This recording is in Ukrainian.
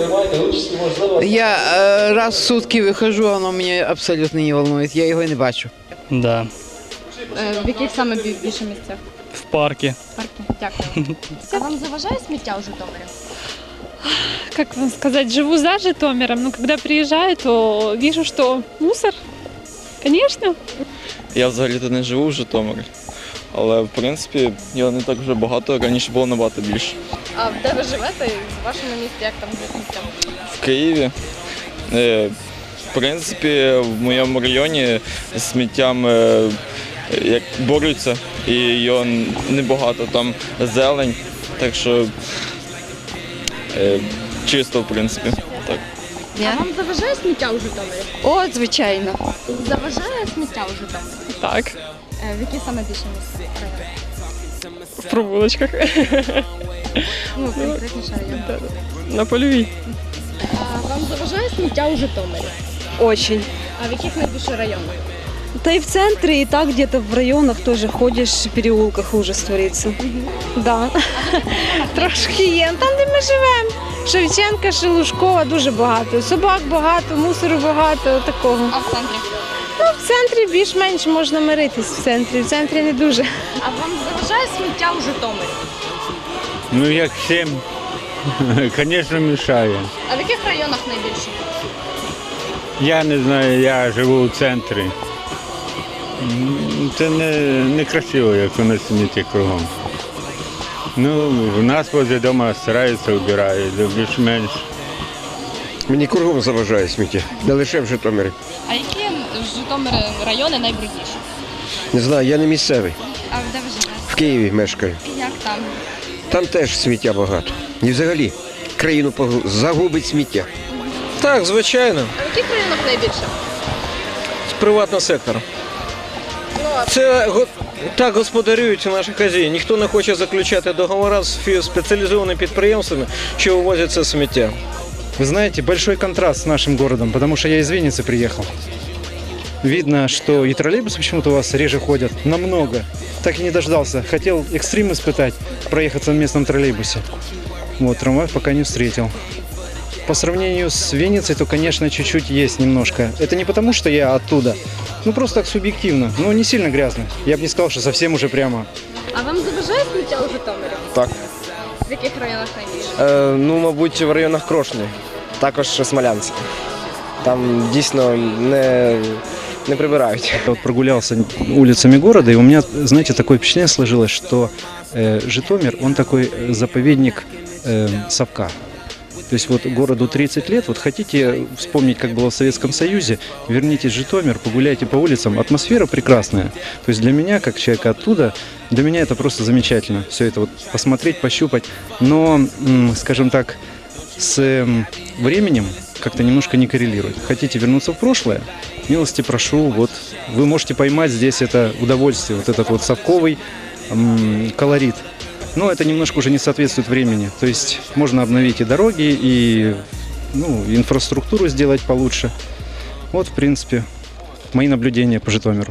приймайте участь, можливо. Я э, раз в сутки выхожу, оно меня абсолютно не волнует. Я его и не бачу. Да, Е, В яких саме бі- більше місцях? в парке. Парки. Дякую. А вам заважає сміття у Житомирі? как вам сказать, живу за Житомиром, но когда приезжаю, то вижу, что мусор, конечно. Я взагалі-то не живу в Житомирі, але в принципі його не так вже багато, раніше було набагато більше. А де ви живете? В вашому місті як там сміттям? В Києві, е, в принципі, в моєму районі з сміттям е, як борються, і його небагато, там зелень, так що е, чисто, в принципі. Так. А вам заважає сміття у Житомирі? О, звичайно. Заважає сміття у Житомирі? Так, Е, В які саме більше місця? в провулочках Ну, конкретніше район. на Полюві. А вам заважає сміття у Житомирі? Очень. А в яких найбільше районах? Да и в центре, и так где-то в районах тоже ходишь, в переулках ужас творится. Да. Трошки є. Там, де ми живемо. Шевченка, Шелушкова дуже багато. Собак багато, мусору багато, такого. А в центрі? Ну, в центрі більш-менш можна миритись в центрі. В центрі не дуже. А вам заважає сміття у Житомирі? Ну як всім, звісно, мішає. А в яких районах найбільше? Я не знаю, я живу у центрі. Це не, не красиво, як у нас сміття кругом. Ну, в нас возле дома стараються вбирають, більш-менш. Мені кругом заважає сміття, не лише в Житомирі. А які в Житомирі райони найбрудніші? Не знаю, я не місцевий. А де ви живете? В Києві мешкаю. Як там? Там теж сміття багато. І взагалі країну погу- загубить сміття. Так, звичайно, А в яких районах найбільше? з приватного сектора. Це го- так господарюють наші хазяї. Ніхто не хоче заключати договори з фі- спеціалізованими підприємствами, що вивозять це сміття. Вы знаете, большой контраст с нашим городом, потому что я из Винницы приехал. Видно, что и троллейбусы почему-то у вас реже ходят, намного. Так и не дождался. Хотел экстрим испытать, проехаться в местном троллейбусе. Вот, трамвай пока не встретил. По сравнению с Винницей, то, конечно, чуть-чуть есть немножко. Это не потому, что я оттуда. Ну, просто так субъективно. Но не сильно грязно. Я бы не сказал, что совсем уже прямо. А вам заважає сміття у Житомирі? Так. В яких районах найбільше? Е, ну, мабуть, в районах Крошні, також Смолянськ. Там дійсно не, не прибирають. Я вот прогулялся улицами города, и у меня, знаете, такое впечатление сложилось, что э, Житомир, он такой э, заповедник э, совка. То есть вот городу 30 лет, вот хотите вспомнить, как было в Советском Союзе, вернитесь в Житомир, погуляйте по улицам, атмосфера прекрасная. То есть для меня, как человека оттуда, для меня это просто замечательно, все это вот посмотреть, пощупать. Но, скажем так, с м, временем как-то немножко не коррелирует. Хотите вернуться в прошлое, милости прошу, вот вы можете поймать здесь это удовольствие, вот этот вот совковый колорит. Но это немножко уже не соответствует времени. То есть можно обновить и дороги, и ну, инфраструктуру сделать получше. Вот, в принципе, мои наблюдения по Житомиру.